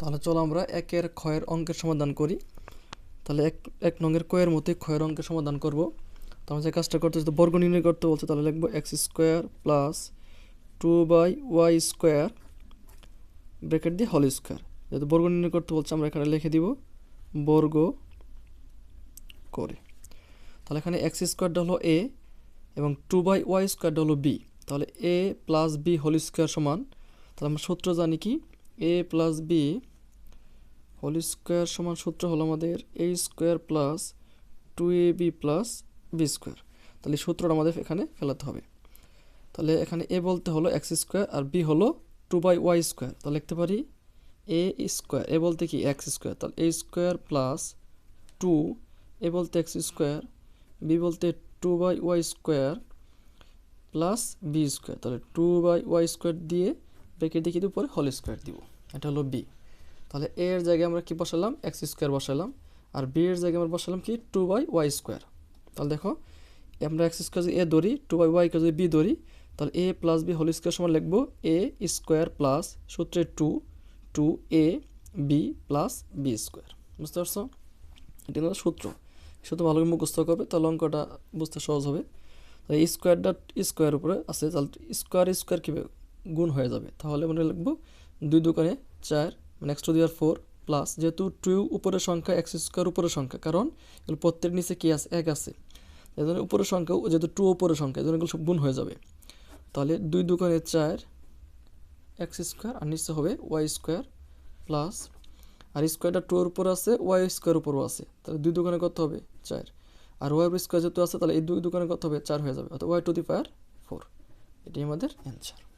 তাহলে চলো আমরা একের ক্ষয়ের অঙ্কের সমাধান করি। তাহলে এক এক নঙ্গের কয়ের মধ্যে ক্ষয়ের অঙ্কের সমাধান করব। তো আমরা যে কাজটা করতে যদি বর্গ নির্ণয় করতে বলছে, তাহলে লিখব x square plus two by y square bracket দিয়ে হল স্কোয়ার যেহেতু বর্গ নির্ণয় করতে বলছে, আমরা এখানে লিখে দিব বর্গ করে। তাহলে এখানে এক্স স্কোয়ারটা হলো এ এবং টু বাই ওয়াই স্কোয়ারটা হলো বি তাহলে a plus b whole square সমান। তাহলে আমরা সূত্র জানি কি? A plus b whole square সমান সূত্র হলো আমাদের a square plus two a b plus b square. তাহলে সূত্রটা আমাদের এখানে ফেলাতে হবে। তাহলে এখানে এ বলতে হলো এক্স স্কোয়ার আর বি হলো টু বাই ওয়াই স্কোয়ার। তাহলে লিখতে পারি এ স্কোয়ার এ বলতে কি এক্স স্কোয়ার? তাহলে a square plus two a বলতে এক্স স্কোয়ার বি বলতে two by y square plus b square. তাহলে টু বাই ওয়াই স্কোয়ার দিয়ে ব্রেকেট দিয়ে কিন্তু পরে হোল স্কোয়ার দিব। এটা হলো বি তাহলে এ এর জায়গায় আমরা কি বসালাম? এক্স স্কোয়ার বসালাম। আর বি এর জায়গায় আমরা বসালাম কি? টু বাই ওয়াই স্কোয়ার তাহলে দেখো, আমরা এক্স স্কোয়ার যদি এ ধরি টু বাই ওয়াই যদি বি ধরি, তাহলে a plus b whole square সমান লিখব এ স্কোয়ার প্লাস সূত্রে two two a b plus b square বুঝতে পারছ? এটা হলো সূত্র। সূত্র ভালো মুখস্থ করবে, তাহলে অঙ্কটা বুঝতে সহজ হবে। তাহলে স্কোয়ারটা স্কোয়ার উপরে আছে, তাহলে স্কোয়ার স্কোয়ার কীভাবে গুণ হয়ে যাবে? তাহলে মনে লিখব, দুই দোকানে চার মানে x to the four plus যেহেতু টু উপরের সংখ্যা এক্স স্কোয়ার উপরের সংখ্যা, কারণ এগুলো প্রত্যেক নিচে কী আছে, এক আছে। এই জন্য উপরের সংখ্যা, যেহেতু টু উপরের সংখ্যা, এই এগুলো সব গুণ হয়ে যাবে। তাহলে দুই দোকানে চার এক্স স্কোয়ার আর নিচে হবে ওয়াই স্কোয়ার প্লাস আর স্কোয়ারটা টুর উপর আছে ওয়াই স্কোয়ার উপরও আছে। তাহলে দুই দোকানে কত হবে? চার। আর ওয়াই স্কোয়ার যেহেতু আছে, তাহলে এই দুই দোকানে কত হবে? চার হয়ে যাবে, অর্থাৎ y to the power four এটাই আমাদের অ্যান্সার